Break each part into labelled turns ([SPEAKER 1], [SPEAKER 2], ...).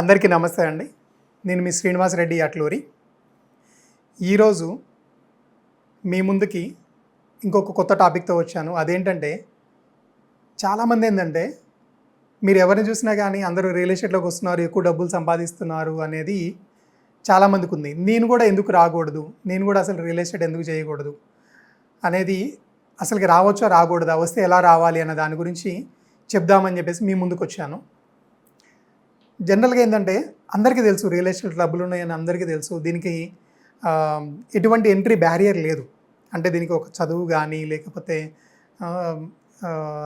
[SPEAKER 1] అందరికీ నమస్తే అండి. నేను మీ శ్రీనివాస్ రెడ్డి అట్లూరి. ఈరోజు మీ ముందుకి ఇంకొక కొత్త టాపిక్తో వచ్చాను. అదేంటంటే చాలామంది ఏంటంటే మీరు ఎవరిని చూసినా కానీ అందరూ రియల్ ఎస్టేట్లోకి వస్తున్నారు ఎక్కువ డబ్బులు సంపాదిస్తున్నారు అనేది చాలామందికి ఉంది. నేను కూడా ఎందుకు రాకూడదు? నేను కూడా అసలు రియల్ ఎస్టేట్ ఎందుకు చేయకూడదు? అనేది అసలుకి రావచ్చో రాకూడదా? వస్తే ఎలా రావాలి అన్న దాని గురించి చెప్దామని చెప్పేసి మీ ముందుకు వచ్చాను. జనరల్గా ఏంటంటే అందరికీ తెలుసు రియల్ ఎస్టేట్ డబ్బులు ఉన్నాయని అందరికీ తెలుసు. దీనికి ఎటువంటి ఎంట్రీ బ్యారియర్ లేదు. అంటే దీనికి ఒక చదువు కానీ లేకపోతే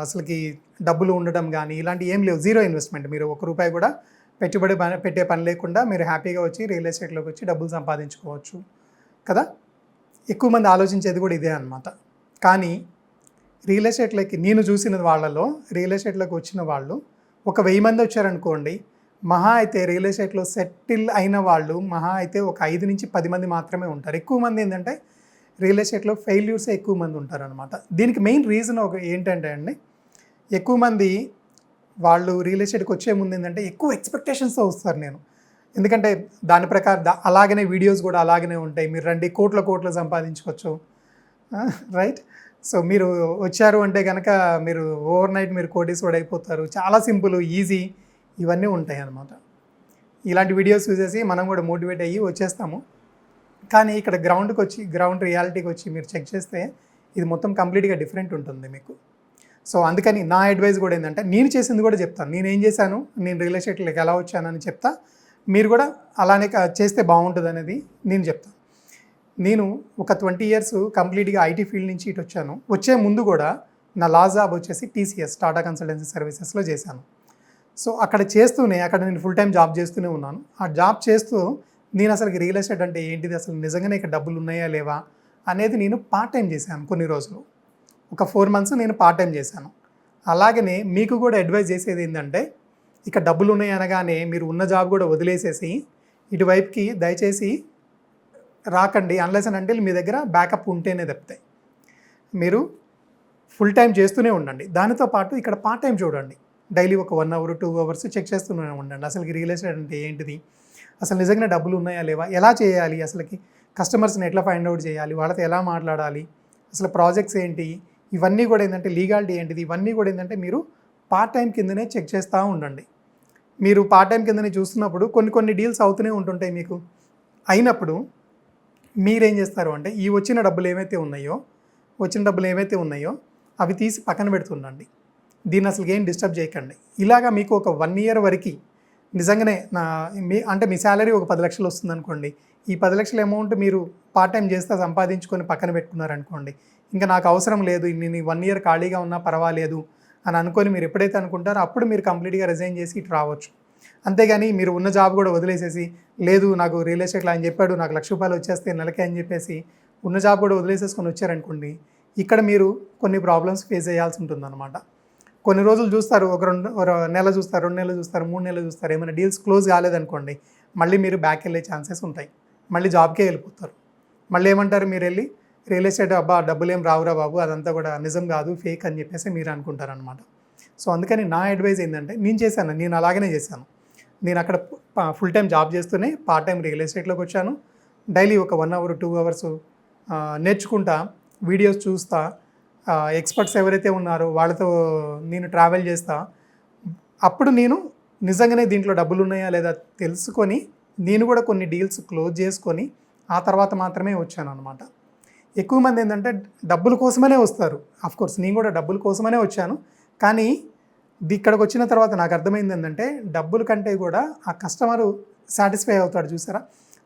[SPEAKER 1] అసలుకి డబ్బులు ఉండడం కానీ ఇలాంటి ఏం లేవు. జీరో ఇన్వెస్ట్మెంట్ మీరు ఒక రూపాయి కూడా పెట్టుబడి పని పెట్టే పని లేకుండా మీరు హ్యాపీగా వచ్చి రియల్ ఎస్టేట్లోకి వచ్చి డబ్బులు సంపాదించుకోవచ్చు. కదా? ఎక్కువ మంది ఆలోచించేది కూడా ఇదే అనమాట కానీ రియల్ ఎస్టేట్లోకి నేను చూసిన వాళ్ళలో రియల్ ఎస్టేట్లోకి వచ్చిన వాళ్ళు ఒక వెయ్యి మంది వచ్చారనుకోండి మహా అయితే రియల్ ఎస్టేట్లో సెటిల్ అయిన వాళ్ళు మహా అయితే ఒక ఐదు నుంచి పది మంది మాత్రమే ఉంటారు. ఎక్కువ మంది ఏంటంటే రియల్ ఎస్టేట్లో ఫెయిల్యూర్స్ ఎక్కువ మంది ఉంటారు అనమాట దీనికి మెయిన్ రీజన్ ఒక ఏంటంటే అండి ఎక్కువ మంది వాళ్ళు రియల్ ఎస్టేట్కి వచ్చే ముందు ఏంటంటే ఎక్కువ ఎక్స్పెక్టేషన్స్తో వస్తారు నేను. ఎందుకంటే దాని ప్రకారం అలాగనే వీడియోస్ కూడా అలాగనే ఉంటాయి. మీరు రండి కోట్ల కోట్లు సంపాదించుకోవచ్చు. రైట్? సో మీరు వచ్చారు అంటే కనుక మీరు ఓవర్ నైట్ మీరు కోటీశ్వరుడు అయిపోతారు. చాలా సింపుల్ ఈజీ. ఇవన్నీ ఉంటాయి అన్నమాట. ఇలాంటి వీడియోస్ చూసేసి మనం కూడా మోటివేట్ అయ్యి వచ్చేస్తాము. కానీ ఇక్కడ గ్రౌండ్కి వచ్చి గ్రౌండ్ రియాలిటీకి వచ్చి మీరు చెక్ చేస్తే ఇది మొత్తం కంప్లీట్గా డిఫరెంట్ ఉంటుంది మీకు. సో అందుకని నా అడ్వైస్ కూడా ఏంటంటే నేను చేసింది కూడా చెప్తాను. నేను ఏం చేశాను? నేను రియల్ ఎస్టేట్లోకి ఎలా వచ్చానని చెప్తా. మీరు కూడా అలానే చేస్తే బాగుంటుంది అనేది నేను చెప్తాను నేను ఒక ట్వంటీ ఇయర్స్ కంప్లీట్గా ఐటీ ఫీల్డ్ నుంచి ఇటు వచ్చాను. వచ్చే ముందు కూడా నా లా జాబ్ వచ్చేసి టీసీఎస్ టాటా కన్సల్టెన్సీ సర్వీసెస్లో చేశాను. సో అక్కడ చేస్తూనే అక్కడ నేను ఫుల్ టైం జాబ్ చేస్తూనే ఉన్నాను. ఆ జాబ్ చేస్తూ నేను అసలు రియల్ ఎస్టేట్ అంటే ఏంటిది? అసలు నిజంగానే ఇక్కడ డబ్బులు ఉన్నాయా లేవా అనేది నేను పార్ట్ టైం చేశాను కొన్ని రోజులు. ఒక ఫోర్ మంత్స్ నేను పార్ట్ టైం చేశాను. అలాగనే మీకు కూడా అడ్వైజ్ చేసేది ఏంటంటే ఇక డబ్బులు ఉన్నాయి అనగానే మీరు ఉన్న జాబ్ కూడా వదిలేసేసి ఇటువైపుకి దయచేసి రాకండి. అన్లెస్ అని అంటే మీ దగ్గర బ్యాకప్ ఉంటేనే తప్పితే మీరు ఫుల్ టైం చేస్తూనే ఉండండి. దానితో పాటు ఇక్కడ పార్ట్ టైం చూడండి. డైలీ ఒక one hour two hours check చేస్తూనే ఉండండి. అసలుకి రియల్ ఎస్టేట్ అంటే ఏంటిది? అసలు నిజంగా డబ్బులు ఉన్నాయా లేవా? ఎలా చేయాలి అసలుకి? కస్టమర్స్ని ఎట్లా ఫైండ్ అవుట్ చేయాలి? వాళ్ళతో ఎలా మాట్లాడాలి? అసలు ప్రాజెక్ట్స్ ఏంటి? ఇవన్నీ కూడా ఏంటంటే లీగాలిటీ ఏంటిది? ఇవన్నీ కూడా ఏంటంటే మీరు పార్ట్ టైం కిందనే చెక్ చేస్తూ ఉండండి. మీరు పార్ట్ టైం కిందనే చూస్తున్నప్పుడు కొన్ని కొన్ని డీల్స్ అవుతూనే ఉంటుంటాయి మీకు. అయినప్పుడు మీరేం చేస్తారు అంటే ఈ వచ్చిన డబ్బులు ఏవైతే ఉన్నాయో వచ్చిన డబ్బులు ఏవైతే ఉన్నాయో అవి తీసి పక్కన పెడుతుండండి. దీన్ని అసలు ఏం డిస్టర్బ్ చేయకండి. ఇలాగా మీకు ఒక వన్ ఇయర్ వరకు నిజంగానే నా మీ అంటే మీ శాలరీ ఒక పది లక్షలు వస్తుంది అనుకోండి ఈ పది లక్షల అమౌంట్ మీరు పార్ట్ టైం చేస్తే సంపాదించుకొని పక్కన పెట్టుకున్నారనుకోండి. ఇంకా నాకు అవసరం లేదు నేను వన్ ఇయర్ ఖాళీగా ఉన్నా పర్వాలేదు అని అనుకొని మీరు ఎప్పుడైతే అనుకుంటారో అప్పుడు మీరు కంప్లీట్గా రిజైన్ చేసి ఇటు రావచ్చు. అంతేగాని మీరు ఉన్న జాబ్ కూడా వదిలేసేసి లేదు నాకు రియల్ ఎస్టేట్లో ఆయన చెప్పాడు నాకు లక్ష రూపాయలు వచ్చేస్తే నెలకి అని చెప్పేసి ఉన్న జాబ్ కూడా వదిలేసేసుకొని వచ్చారనుకోండి ఇక్కడ మీరు కొన్ని ప్రాబ్లమ్స్ ఫేస్ చేయాల్సి ఉంటుందన్నమాట. కొన్ని రోజులు చూస్తారు ఒక రెండు ఒక నెల చూస్తారు రెండు నెలలు చూస్తారు మూడు నెలలు చూస్తారు. ఏమైనా డీల్స్ క్లోజ్ కాలేదనుకోండి మళ్ళీ మీరు బ్యాక్ వెళ్ళే ఛాన్సెస్ ఉంటాయి. మళ్ళీ జాబ్కే వెళ్ళిపోతారు. మళ్ళీ ఏమంటారు మీరు వెళ్ళి రియల్ ఎస్టేట్ అబ్బా డబ్బులు ఏం రావురా బాబు అదంతా కూడా నిజం కాదు ఫేక్ అని చెప్పేసి మీరు అనుకుంటారనమాట సో అందుకని నా అడ్వైజ్ ఏంటంటే నేను చేశాను నేను అలాగనే చేశాను. నేను అక్కడ ఫుల్ టైం జాబ్ చేస్తూనే పార్ట్ టైం రియల్ ఎస్టేట్లోకి వచ్చాను. డైలీ ఒక వన్ అవర్ టూ అవర్స్ నేర్చుకుంటా వీడియోస్ చూస్తా ఎక్స్పర్ట్స్ ఎవరైతే ఉన్నారో వాళ్ళతో నేను ట్రావెల్ చేస్తా. అప్పుడు నేను నిజంగానే దీంట్లో డబ్బులు ఉన్నాయా లేదా తెలుసుకొని నేను కూడా కొన్ని డీల్స్ క్లోజ్ చేసుకొని ఆ తర్వాత మాత్రమే వచ్చాను అనమాట ఎక్కువ మంది ఏంటంటే డబ్బుల కోసమనే వస్తారు. కోర్స్ నేను కూడా డబ్బుల కోసమనే వచ్చాను. కానీ ఇక్కడికి వచ్చిన తర్వాత నాకు అర్థమైంది ఏంటంటే డబ్బుల కంటే కూడా ఆ కస్టమరు సాటిస్ఫై అవుతాడు చూసారా?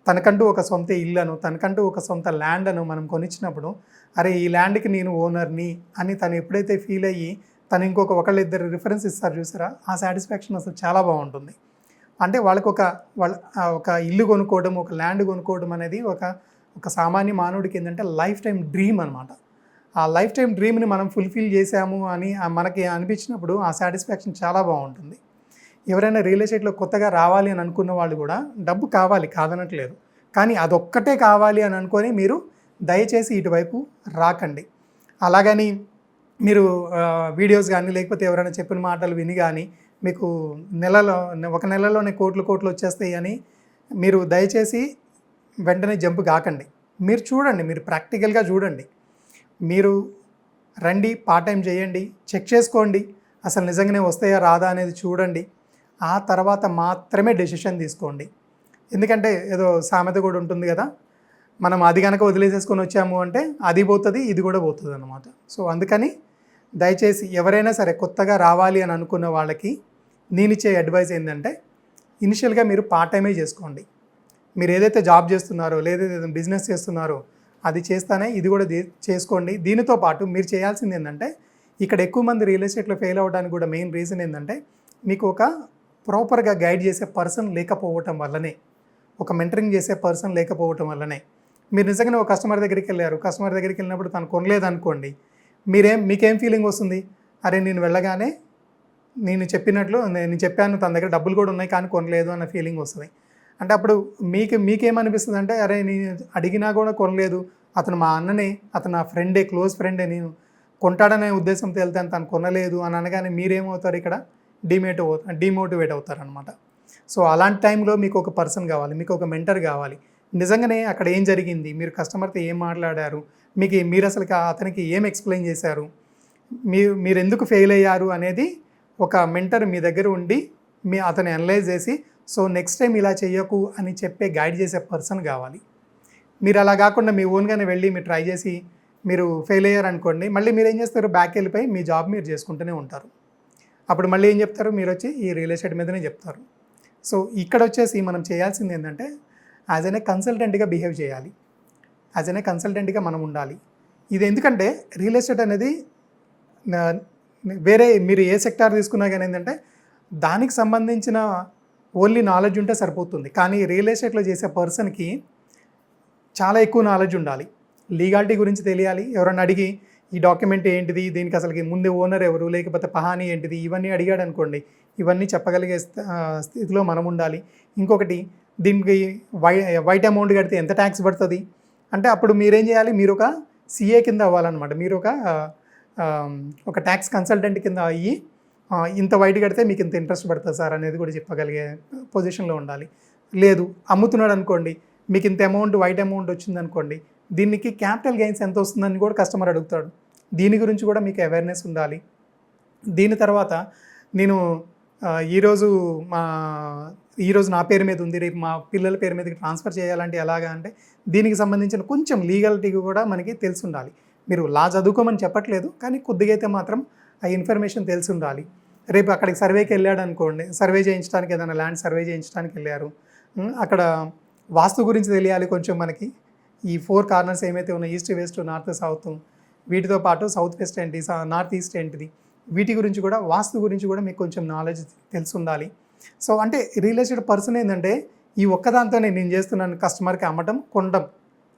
[SPEAKER 1] తనకంటూ ఒక సొంత ఇల్లను తనకంటూ ఒక సొంత ల్యాండ్ అను మనం కొనిచ్చినప్పుడు అరే ఈ ల్యాండ్కి నేను ఓనర్ని అని తను ఎప్పుడైతే ఫీల్ అయ్యి తను ఇంకొక ఒకళ్ళు ఇద్దరు రిఫరెన్స్ ఇస్తారు చూసారా ఆ సాటిస్ఫాక్షన్ అసలు చాలా బాగుంటుంది. అంటే వాళ్ళకి ఒక వాళ్ళ ఒక ఇల్లు కొనుక్కోవడం ఒక ల్యాండ్ కొనుక్కోవడం అనేది ఒక ఒక సామాన్య మానవుడికి ఏంటంటే లైఫ్ టైం డ్రీమ్ అనమాట ఆ లైఫ్ టైం డ్రీమ్ని మనం ఫుల్ఫిల్ చేసాము అని మనకి అనిపించినప్పుడు ఆ సాటిస్ఫాక్షన్ చాలా బాగుంటుంది. ఎవరైనా రియల్ ఎస్టేట్లో కొత్తగా రావాలి అని అనుకున్న వాళ్ళు కూడా డబ్బు కావాలి కాదనట్లేదు. కానీ అదొక్కటే కావాలి అని అనుకొని మీరు దయచేసి ఇటువైపు రాకండి. అలాగని మీరు వీడియోస్ కానీ లేకపోతే ఎవరైనా చెప్పిన మాటలు విని కానీ మీకు నెలలో ఒక నెలలోనే కోట్లు కోట్లు వచ్చేస్తాయి అని మీరు దయచేసి వెంటనే జంప్ కాకండి. మీరు చూడండి మీరు ప్రాక్టికల్గా చూడండి. మీరు రండి పార్ట్ టైం చేయండి చెక్ చేసుకోండి అసలు నిజంగానే వస్తాయా రాదా అనేది చూడండి. ఆ తర్వాత మాత్రమే డెసిషన్ తీసుకోండి. ఎందుకంటే ఏదో సామెత కూడా ఉంటుంది కదా మనం అది కనుక వదిలేసేసుకొని వచ్చాము అంటే అది పోతుంది ఇది కూడా పోతుంది అనమాట సో అందుకని దయచేసి ఎవరైనా సరే కొత్తగా రావాలి అని అనుకున్న వాళ్ళకి నేను ఇచ్చే అడ్వైస్ ఏంటంటే ఇనిషియల్గా మీరు పార్ట్ టైమే చేసుకోండి. మీరు ఏదైతే జాబ్ చేస్తున్నారో లేదైతే బిజినెస్ చేస్తున్నారో అది చేస్తానే ఇది కూడా దే- చేసుకోండి. దీనితో పాటు మీరు చేయాల్సింది ఏంటంటే ఇక్కడ ఎక్కువ మంది రియల్ ఎస్టేట్లో ఫెయిల్ అవ్వడానికి కూడా మెయిన్ రీజన్ ఏంటంటే మీకు ఒక ప్రాపర్గా గైడ్ చేసే పర్సన్ లేకపోవటం వల్లనే ఒక మెంటరింగ్ చేసే పర్సన్ లేకపోవటం వల్లనే మీరు నిజంగానే ఒక కస్టమర్ దగ్గరికి వెళ్ళారు కస్టమర్ దగ్గరికి వెళ్ళినప్పుడు తను కొనలేదు అనుకోండి మీరేం మీకేం ఫీలింగ్ వస్తుంది? అరే నేను వెళ్ళగానే నేను చెప్పినట్లు నేను చెప్పాను తన దగ్గర డబ్బులు కూడా ఉన్నాయి కానీ కొనలేదు అన్న ఫీలింగ్ వస్తుంది. అంటే అప్పుడు మీకు మీకేమనిపిస్తుంది అంటే అరే నేను అడిగినా కూడా కొనలేదు అతను మా అన్ననే అతను నా ఫ్రెండే క్లోజ్ ఫ్రెండే నేను కొంటాడనే ఉద్దేశంతో వెళ్తాను తను కొనలేదు అని అనగానే మీరేమవుతారు ఇక్కడ? డిమేట్ డిమోటివేట్ అవుతారనమాట సో అలాంటి టైంలో మీకు ఒక పర్సన్ కావాలి మీకు ఒక మెంటర్ కావాలి. నిజంగానే అక్కడ ఏం జరిగింది? మీరు కస్టమర్తో ఏం మాట్లాడారు? మీకు మీరు అసలు అతనికి ఏం ఎక్స్ప్లెయిన్ చేశారు? మీరు మీరు ఎందుకు ఫెయిల్ అయ్యారు అనేది ఒక మెంటర్ మీ దగ్గర ఉండి మీ అతను అనలైజ్ చేసి సో నెక్స్ట్ టైం ఇలా చేయకు అని చెప్పే గైడ్ చేసే పర్సన్ కావాలి. మీరు అలా కాకుండా మీ ఓన్గానే వెళ్ళి మీరు ట్రై చేసి మీరు ఫెయిల్ అయ్యారు అనుకోండి మళ్ళీ మీరు ఏం చేస్తారు? బ్యాక్ వెళ్ళిపోయి మీ జాబ్ మీరు చేసుకుంటూనే ఉంటారు. అప్పుడు మళ్ళీ ఏం చెప్తారు? మీరు వచ్చి ఈ రియల్ ఎస్టేట్ మీదనే చెప్తారు. సో ఇక్కడ వచ్చేసి మనం చేయాల్సింది ఏంటంటే యాజ్ ఎన్ ఏ కన్సల్టెంట్గా బిహేవ్ చేయాలి. యాజ్ ఎన్ ఏ కన్సల్టెంట్గా మనం ఉండాలి. ఇది ఎందుకంటే రియల్ ఎస్టేట్ అనేది వేరే మీరు ఏ సెక్టార్ తీసుకున్నా కానీ ఏంటంటే దానికి సంబంధించిన ఓన్లీ నాలెడ్జ్ ఉంటే సరిపోతుంది. కానీ రియల్ ఎస్టేట్లో చేసే పర్సన్కి చాలా ఎక్కువ నాలెడ్జ్ ఉండాలి. లీగాలిటీ గురించి తెలియాలి. ఎవరన్నా అడిగి ఈ డాక్యుమెంట్ ఏంటిది? దీనికి అసలుకి ముందే ఓనర్ ఎవరు? లేకపోతే పహాని ఏంటిది? ఇవన్నీ అడిగాడు అనుకోండి. ఇవన్నీ చెప్పగలిగే స్థితిలో మనం ఉండాలి. ఇంకొకటి దీనికి వై వైట్ అమౌంట్ కడితే ఎంత ట్యాక్స్ పడుతుంది? అంటే అప్పుడు మీరేం చేయాలి? మీరు ఒక సిఏ కింద అవ్వాలన్నమాట. మీరు ఒక ఒక ట్యాక్స్ కన్సల్టెంట్ కింద అయ్యి ఇంత వైట్ కడితే మీకు ఇంత ఇంట్రెస్ట్ పడుతుంది సార్ అనేది కూడా చెప్పగలిగే పొజిషన్లో ఉండాలి. లేదు అమ్ముతున్నాడు అనుకోండి. మీకు ఇంత అమౌంట్ వైట్ అమౌంట్ వచ్చింది అనుకోండి దీనికి క్యాపిటల్ గెయిన్స్ ఎంత వస్తుందని కూడా కస్టమర్ అడుగుతాడు. దీని గురించి కూడా మీకు అవేర్నెస్ ఉండాలి. దీని తర్వాత నేను ఈరోజు మా ఈరోజు నా పేరు మీద ఉంది రేపు మా పిల్లల పేరు మీదకి ట్రాన్స్ఫర్ చేయాలంటే ఎలాగా అంటే దీనికి సంబంధించిన కొంచెం లీగాలిటీ కూడా మనకి తెలిసి ఉండాలి. మీరు లా చదువుకోమని చెప్పట్లేదు కానీ కొద్దిగా అయితే మాత్రం ఆ ఇన్ఫర్మేషన్ తెలిసి ఉండాలి. రేపు అక్కడికి సర్వేకి వెళ్ళాడు అనుకోండి సర్వే చేయించడానికి ఏదైనా ల్యాండ్ సర్వే చేయించడానికి వెళ్ళారు. అక్కడ వాస్తు గురించి తెలియాలి కొంచెం మనకి. ఈ ఫోర్ కార్నర్స్ ఏమైతే ఉన్నాయి ఈస్ట్ వెస్ట్ నార్త్ సౌత్ వీటితో పాటు సౌత్ వెస్ట్ ఏంటి సా- నార్త్ ఈస్ట్ ఏంటిది? వీటి గురించి కూడా వాస్తు గురించి కూడా మీకు కొంచెం నాలెడ్జ్ తెలిసి ఉండాలి సో అంటే రియల్ ఎస్టేట్ పర్సన్ ఏంటంటే ఈ ఒక్కదాంతోనే నేను చేస్తున్నాను కస్టమర్కి అమ్మటం కొనడం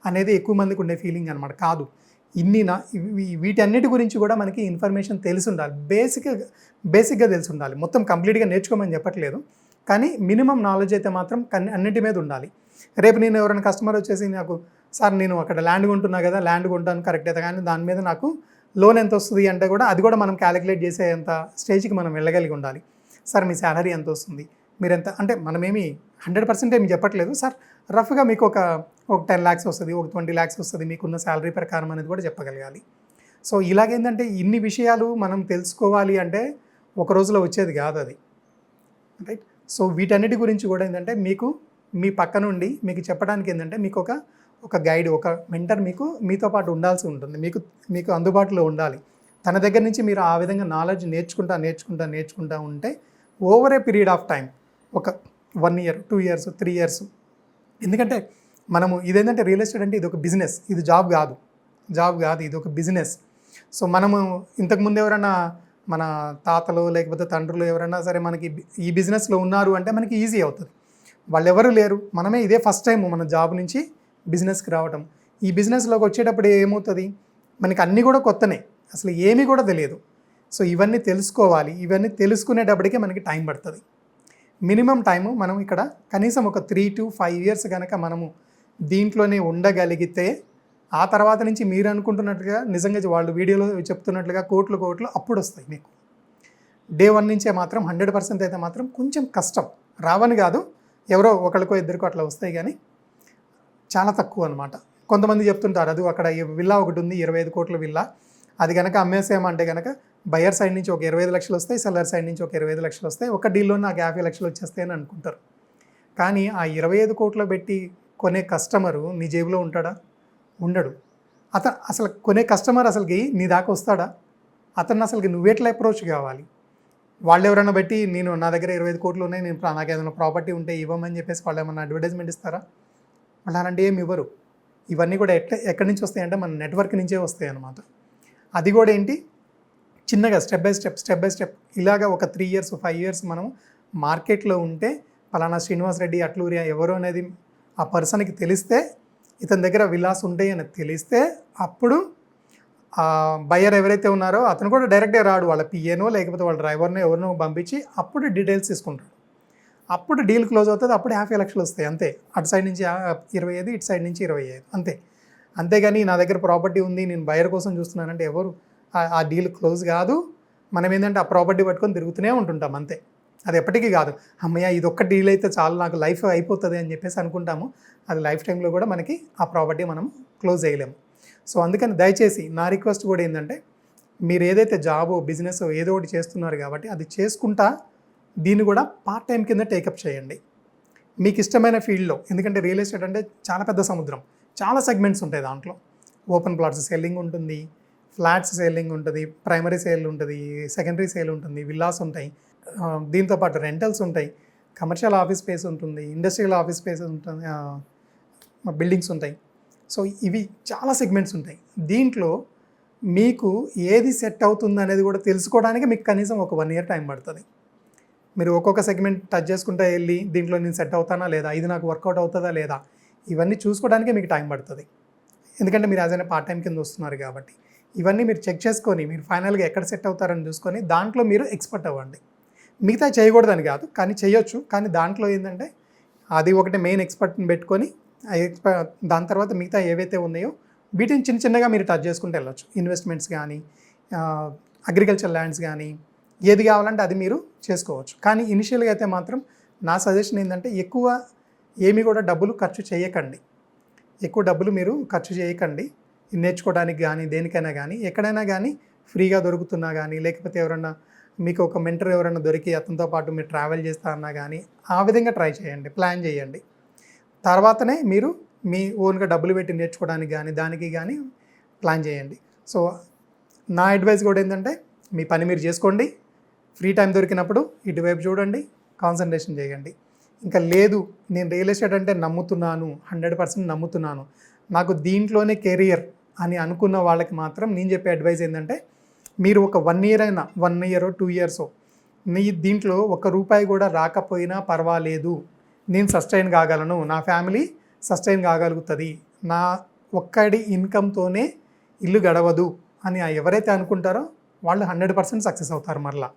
[SPEAKER 1] అనేది ఎక్కువ మందికి ఉండే ఫీలింగ్ అనమాట కాదు. ఇన్ని నా వీటన్నిటి గురించి కూడా మనకి ఇన్ఫర్మేషన్ తెలిసి ఉండాలి బేసిక్గా బేసిక్గా తెలిసి ఉండాలి మొత్తం కంప్లీట్గా నేర్చుకోమని చెప్పట్లేదు. కానీ మినిమం నాలెడ్జ్ అయితే మాత్రం కన్ని అన్నిటి మీద ఉండాలి. రేపు నేను ఎవరైనా కస్టమర్ వచ్చేసి నాకు సార్ నేను అక్కడ ల్యాండ్ కొంటున్నా కదా ల్యాండ్ కొంటాను కరెక్ట్ అయితే కానీ దాని మీద నాకు లోన్ ఎంత వస్తుంది అంటే కూడా అది కూడా మనం క్యాలిక్యులేట్ చేసేంత స్టేజ్కి మనం వెళ్ళగలిగి ఉండాలి. సార్ మీ శాలరీ ఎంత వస్తుంది? మీరు ఎంత అంటే మనమేమి హండ్రెడ్ పర్సెంట్ ఏమి చెప్పట్లేదు. సార్ రఫ్గా మీకు ఒక ఒక టెన్ ల్యాక్స్ వస్తుంది ఒక ట్వంటీ ల్యాక్స్ వస్తుంది మీకున్న శాలరీ ప్రకారం అనేది కూడా చెప్పగలగాలి. సో ఇలాగేంటంటే ఇన్ని విషయాలు మనం తెలుసుకోవాలి అంటే ఒక రోజులో వచ్చేది కాదు అది. రైట్ సో వీటన్నిటి గురించి కూడా ఏంటంటే మీకు మీ పక్క నుండి మీకు చెప్పడానికి ఏంటంటే మీకు ఒక ఒక గైడ్ ఒక మెంటర్ మీకు మీతో పాటు ఉండాల్సి ఉంటుంది. మీకు మీకు అందుబాటులో ఉండాలి. తన దగ్గర నుంచి మీరు ఆ విధంగా నాలెడ్జ్ నేర్చుకుంటా నేర్చుకుంటా నేర్చుకుంటా ఉంటే over a period of time ఒక one year two years three years ఎందుకంటే మనము ఇదేంటంటే రియల్ ఎస్టేట్ అంటే ఇది ఒక బిజినెస్ ఇది జాబ్ కాదు. జాబ్ కాదు ఇది ఒక బిజినెస్ సో మనము ఇంతకుముందు ఎవరైనా మన తాతలు లేకపోతే తండ్రులు ఎవరైనా సరే మనకి ఈ బిజినెస్లో ఉన్నారు అంటే మనకి ఈజీ అవుతుంది. వాళ్ళు ఎవరు లేరు. మనమే ఇదే ఫస్ట్ టైం మన జాబ్ నుంచి బిజినెస్కి రావటం. ఈ బిజినెస్లోకి వచ్చేటప్పుడు ఏమవుతుంది? మనకి అన్నీ కూడా కొత్తనే. అసలు ఏమీ కూడా తెలియదు. సో ఇవన్నీ తెలుసుకోవాలి. ఇవన్నీ తెలుసుకునేటప్పటికే మనకి టైం పడుతుంది. మినిమం టైము మనం ఇక్కడ కనీసం ఒక త్రీ టు ఫైవ్ ఇయర్స్ కనుక మనము దీంట్లోనే ఉండగలిగితే ఆ తర్వాత నుంచి మీరు అనుకుంటున్నట్టుగా నిజంగా వాళ్ళు వీడియోలో చెప్తున్నట్లుగా కోట్లు కోట్లు అప్పుడు వస్తాయి మీకు. డే వన్ నుంచే మాత్రం హండ్రెడ్ పర్సెంట్ అయితే మాత్రం కొంచెం కష్టం. రావని కాదు ఎవరో ఒకరికో ఇద్దరికో అట్లా వస్తాయి కానీ చాలా తక్కువ అనమాట కొంతమంది చెప్తుంటారు అది అక్కడ విల్లా ఒకటి ఉంది ఇరవై ఐదు కోట్ల విల్లా. అది కనుక అమ్మేసేయమంటే కనుక బయర్ సైడ్ నుంచి ఒక ఇరవై ఐదు లక్షలు వస్తాయి సెల్లర్ సైడ్ నుంచి ఒక ఇరవై ఐదు లక్షలు వస్తాయి. ఒక డీల్లో నాకు యాభై లక్షలు వచ్చేస్తాయని అనుకుంటారు. కానీ ఆ ఇరవై ఐదు కోట్లు పెట్టి కొనే కస్టమరు నీ జేబులో ఉంటాడా? ఉండడు. అతను అసలు కొనే కస్టమర్ అసలుకి నీ దాకా వస్తాడా? అతను అసలుకి నువ్వెట్లా అప్రోచ్ కావాలి? వాళ్ళు ఎవరైనా బట్టి నేను నా దగ్గర ఇరవై ఐదు కోట్లు ఉన్నాయి నేను నాకు ఏదైనా ప్రాపర్టీ ఉంటే ఇవ్వమని చెప్పేసి వాళ్ళు ఏమన్నా అడ్వర్టైజ్మెంట్ ఇస్తారా? వాళ్ళు అలాంటి ఏమి ఇవ్వరు. ఇవన్నీ కూడా ఎట్లా ఎక్కడి నుంచి వస్తాయంటే మన నెట్వర్క్ నుంచే వస్తాయి అనమాట అది కూడా ఏంటి? చిన్నగా step by step step by step ఇలాగా ఒక త్రీ ఇయర్స్ ఫైవ్ ఇయర్స్ మనం మార్కెట్లో ఉంటే పలానా శ్రీనివాస్ రెడ్డి అట్లూరియా ఎవరు అనేది ఆ పర్సన్కి తెలిస్తే ఇతని దగ్గర విలాస్ ఉంటాయి అని తెలిస్తే అప్పుడు ఆ బయ్యర్ ఎవరైతే ఉన్నారో అతను కూడా డైరెక్ట్గా రాడు. వాళ్ళ పిఏనో లేకపోతే వాళ్ళ డ్రైవర్నో ఎవరినో పంపించి అప్పుడు డీటెయిల్స్ తీసుకుంటాడు. అప్పుడు డీల్ క్లోజ్ అవుతుంది అప్పుడు యాభై లక్షలు వస్తాయి అంతే. అటు సైడ్ నుంచి ఇరవై ఐదు ఇటు సైడ్ నుంచి ఇరవై ఐదు అంతే. అంతేగాని నా దగ్గర ప్రాపర్టీ ఉంది నేను బయర్ కోసం చూస్తున్నానంటే ఎవరు ఆ- డీల్ క్లోజ్ కాదు. మనం ఏంటంటే ఆ ప్రాపర్టీ పట్టుకొని తిరుగుతూనే ఉంటుంటాం అంతే. అది ఎప్పటికీ కాదు. అమ్మయ్య ఇది ఒక్క డీల్ అయితే చాలు నాకు లైఫ్ అయిపోతుంది అని చెప్పేసి అనుకుంటాము. అది లైఫ్ టైంలో కూడా మనకి ఆ ప్రాపర్టీ మనం క్లోజ్ చేయలేము. సో అందుకని దయచేసి నా రిక్వెస్ట్ కూడా ఏంటంటే మీరు ఏదైతే జాబు బిజినెస్ ఏదో ఒకటి చేస్తున్నారు కాబట్టి అది చేసుకుంటా దీన్ని కూడా పార్ట్ టైం కింద టేకప్ చేయండి. మీకు ఇష్టమైన ఫీల్డ్లో ఎందుకంటే రియల్ ఎస్టేట్ అంటే చాలా పెద్ద సముద్రం. చాలా సెగ్మెంట్స్ ఉంటాయి దాంట్లో. ఓపెన్ ప్లాట్స్ సెల్లింగ్ ఉంటుంది ఫ్లాట్స్ సేలింగ్ ఉంటుంది ప్రైమరీ సేల్ ఉంటుంది సెకండరీ సేల్ ఉంటుంది విల్లాస్ ఉంటాయి. దీంతోపాటు దీంతో పాటు రెంటల్స్ ఉంటాయి. కమర్షియల్ ఆఫీస్ స్పేస్ ఉంటుంది ఇండస్ట్రియల్ ఆఫీస్ స్పేస్ ఉంటుంది బిల్డింగ్స్ ఉంటాయి. సో ఇవి చాలా సెగ్మెంట్స్ ఉంటాయి. దీంట్లో మీకు ఏది సెట్ అవుతుంది అనేది కూడా తెలుసుకోవడానికి మీకు కనీసం ఒక వన్ ఇయర్ టైం పడుతుంది. మీరు ఒక్కొక్క సెగ్మెంట్ టచ్ చేసుకుంటా వెళ్ళి దీంట్లో నేను సెట్ అవుతానా లేదా? ఇది నాకు వర్కౌట్ అవుతుందా లేదా? ఇవన్నీ చూసుకోవడానికే మీకు టైం పడుతుంది. ఎందుకంటే మీరు యాజ్ అయినా పార్ట్ టైం కింద వస్తున్నారు కాబట్టి. ఇవన్నీ మీరు చెక్ చేసుకొని మీరు ఫైనల్గా ఎక్కడ సెట్ అవుతారని చూసుకొని దాంట్లో మీరు ఎక్స్పర్ట్ అవ్వండి. మిగతా చేయకూడదని కాదు కానీ చేయొచ్చు. కానీ దాంట్లో ఏంటంటే అది ఒకటి మెయిన్ ఎక్స్పర్ట్ని పెట్టుకొని దాని తర్వాత మిగతా ఏవైతే ఉన్నాయో వీటిని చిన్న చిన్నగా మీరు టచ్ చేసుకుంటూ వెళ్ళొచ్చు. ఇన్వెస్ట్మెంట్స్ కానీ అగ్రికల్చర్ ల్యాండ్స్ కానీ ఏది కావాలంటే అది మీరు చేసుకోవచ్చు. కానీ ఇనిషియల్గా అయితే మాత్రం నా సజెషన్ ఏంటంటే ఎక్కువ ఏమి కూడా డబ్బులు ఖర్చు చేయకండి. ఎక్కువ డబ్బులు మీరు ఖర్చు చేయకండి. నేర్చుకోవడానికి కానీ దేనికైనా కానీ ఎక్కడైనా కానీ ఫ్రీగా దొరుకుతున్నా కానీ లేకపోతే ఎవరన్నా మీకు ఒక మెంటర్ ఎవరైనా దొరికి అతనితో పాటు మీరు ట్రావెల్ చేస్తా అన్నా కానీ ఆ విధంగా ట్రై చేయండి ప్లాన్ చేయండి. తర్వాతనే మీరు మీ ఓన్గా డబ్బులు పెట్టి నేర్చుకోవడానికి కానీ దానికి కానీ ప్లాన్ చేయండి. సో నా అడ్వైస్ కూడా ఏంటంటే మీ పని మీరు చేసుకోండి. ఫ్రీ టైం దొరికినప్పుడు ఇటువైపు చూడండి కాన్సన్ట్రేషన్ చేయండి. ఇంకా లేదు నేను రియల్ ఎస్టేట్ అంటే నమ్ముతున్నాను హండ్రెడ్ పర్సెంట్ నమ్ముతున్నాను. నాకు దీంట్లోనే కెరియర్ అని అనుకున్న వాళ్ళకి మాత్రం నేను చెప్పే అడ్వైజ్ ఏంటంటే మీరు ఒక వన్ ఇయర్ అయినా వన్ ఇయర్ టూ ఇయర్స్ నీ దీంట్లో ఒక రూపాయి కూడా రాకపోయినా పర్వాలేదు. నేను సస్టైన్ కాగలను నా ఫ్యామిలీ సస్టైన్ కాగలుగుతుంది. నా ఒక్కడి ఇన్కమ్తోనే ఇల్లు గడవదు అని ఎవరైతే అనుకుంటారో వాళ్ళు హండ్రెడ్ పర్సెంట్ సక్సెస్ అవుతారు మరలా.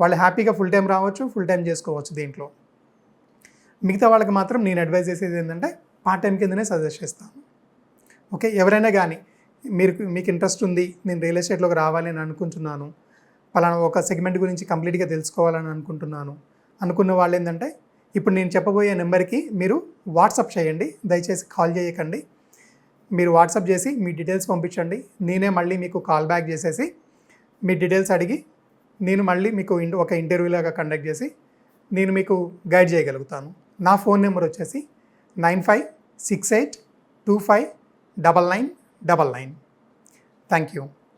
[SPEAKER 1] వాళ్ళు హ్యాపీగా ఫుల్ టైం రావచ్చు ఫుల్ టైం చేసుకోవచ్చు దీంట్లో. మిగతా వాళ్ళకి మాత్రం నేను అడ్వైజ్ చేసేది ఏంటంటే పార్ట్ టైం కిందనే సజెస్ట్ చేస్తాను. ఓకే ఎవరైనా కానీ మీరు మీకు ఇంట్రెస్ట్ ఉంది నేను రియల్ ఎస్టేట్లోకి రావాలి అని అనుకుంటున్నాను పలానా ఒక సెగ్మెంట్ గురించి కంప్లీట్గా తెలుసుకోవాలని అనుకుంటున్నాను అనుకున్న వాళ్ళు ఏంటంటే ఇప్పుడు నేను చెప్పబోయే నెంబర్కి మీరు వాట్సాప్ చేయండి దయచేసి కాల్ చేయకండి. మీరు వాట్సాప్ చేసి మీ డీటెయిల్స్ పంపించండి. నేనే మళ్ళీ మీకు కాల్ బ్యాక్ చేసేసి మీ డీటెయిల్స్ అడిగి నేను మళ్ళీ మీకు ఒక ఇంటర్వ్యూ లాగా కండక్ట్ చేసి నేను మీకు గైడ్ చేయగలుగుతాను. నా ఫోన్ నెంబర్ వచ్చేసి nine five six eight two five double nine double nine thank you